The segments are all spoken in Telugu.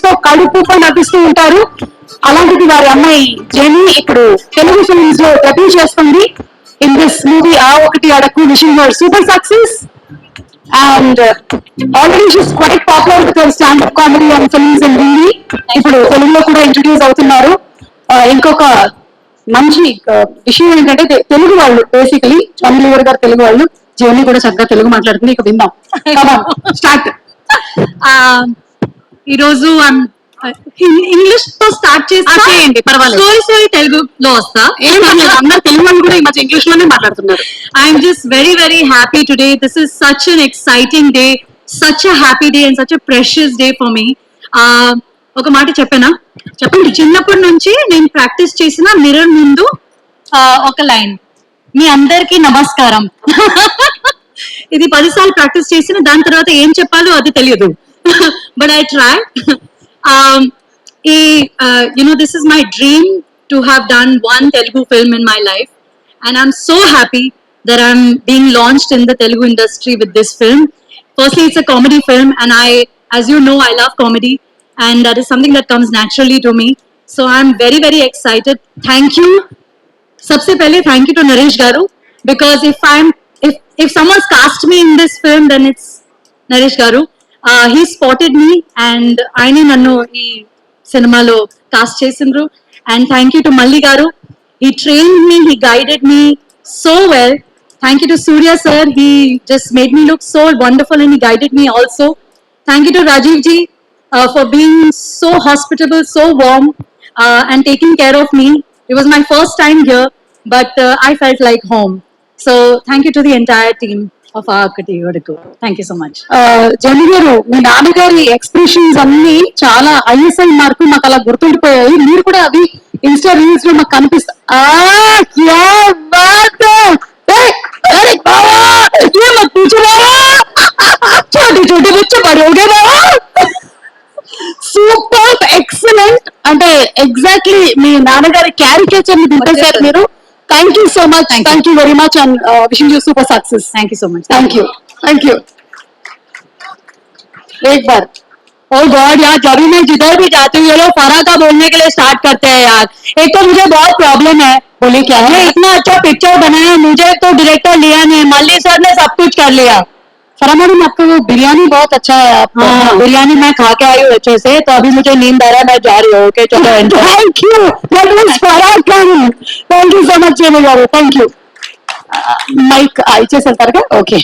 తో కడుపుతో నటిస్తూ ఉంటారు. అలాంటిది వారి అమ్మాయి జెనీ ఇప్పుడు తెలుగు ఫిల్మ్స్లో డెబ్యూ చేస్తుంది. ఇన్ దిస్ మూవీ ఆ ఒకటి అడకు wishing for super success and already she's quite popular with standup comedy and films in Hindi ఇప్పుడు తెలుగులో కూడా ఇంట్రడ్యూస్ అవుతున్నారు. Uh, ఇంకొక మంచి uh, విషయం ఏంటంటే తెలుగు వాళ్ళు బేసికలీ చంద్రలివర్ గారు తెలుగు వాళ్ళు జీవని కూడా చక్కగా తెలుగు మాట్లాడుతుంది. ఇక విందాం. స్టార్ట్ ఆ ఈ రోజు ఇంగ్లీష్తో స్టార్ట్ చేయండి, పర్వాలేదు. స్టోరీ స్టోరీ తెలుగులో వస్తా. అందరు తెలుగు వాళ్ళు కూడా ఈ మధ్య ఇంగ్లీష్లోనే మాట్లాడుతున్నారు. I'm just very very happy today this is such an exciting day such a happy day and such a precious day for me ఒక మాట చెప్పానా? చెప్పండి. చిన్నప్పటి నుంచి నేను ప్రాక్టీస్ చేసిన మిర్రర్ ముందు ఒక లైన్ మీ అందరికీ నమస్కారం. ఇది పదిసార్లు ప్రాక్టీస్ చేసిన దాని తర్వాత ఏం చెప్పాలో అది తెలియదు. but I try. um, a, uh, you know, this is my dream to have done one Telugu film in my life. And I'm so happy that I'm being launched in the Telugu industry with this film. Firstly, it's a comedy film, and I, as you know, I love comedy, and that is something that comes naturally to me. So I'm very, very excited. Thank you. Sabse pehle, thank you to Naresh Garu because if I'm if if someone's cast me in this film, then it's Naresh Garu. Uh, he spotted me, and ఆయన నన్ను ఈ సినిమాలో కాస్ట్ చేసిండ్రు and thank you to Malli garu he trained me he guided me so well thank you to surya sir he just made me look so wonderful and he guided me also thank you to rajiv ji uh, for being so hospitable so warm uh, and taking care of me it was my first time here but uh, i felt like home so thank you to the entire team ఆఫ్ ఆకటి వరకు. థ్యాంక్ యూ సో మచ్ జల్లి గారు మీ నాన్నగారి ఎక్స్ప్రెషన్స్ అన్ని చాలా ఐఎస్ఐ మార్క్ మాకు అలా గుర్తుండిపోయాయి. మీరు కూడా అవి ఇన్స్టా రీల్స్లో మాకు కనిపిస్తా సూపర్ ఎక్సలెంట్ అంటే ఎగ్జాక్ట్లీ మీ నాన్నగారి క్యారికేచర్ని మీరు. Thank you so much. Thank, Thank you. very much and uh, wishing you super success. Thank you so much. Thank you. Thank you. एक बार और गॉड यार जब भी मैं जिधर भी जाती हूँ ये लोग फरा का बोलने के लिए स्टार्ट करते हैं यार एक तो मुझे बहुत प्रॉब्लम है बोले क्या है इतना अच्छा पिक्चर बनाया मुझे तो डायरेक्टर लिया नहीं मल्ली सर ने सब कुछ कर लिया परा मैडम आपका वो बिरयानी बहुत अच्छा है आप हाँ। बिरयानी मैं खा के आई हूँ अच्छे से तो अभी मुझे नींद आ रहा है मैं जा रही हूँ thank you thank you so much thank you mike आई चे सर का okay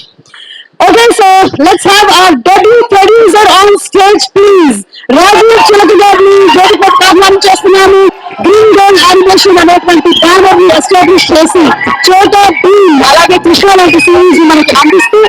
okay so let's have our debut producer on stage please Rajeev Chaudhary Jai Pratap Ram Chasmani Green Gold Animation development की फ़ैन ऑफ़ एस्टेब्लिश चेसी चोटो बी अलगे कृष्णा रेड्डी सीरीज़ मैं अंदिस्तू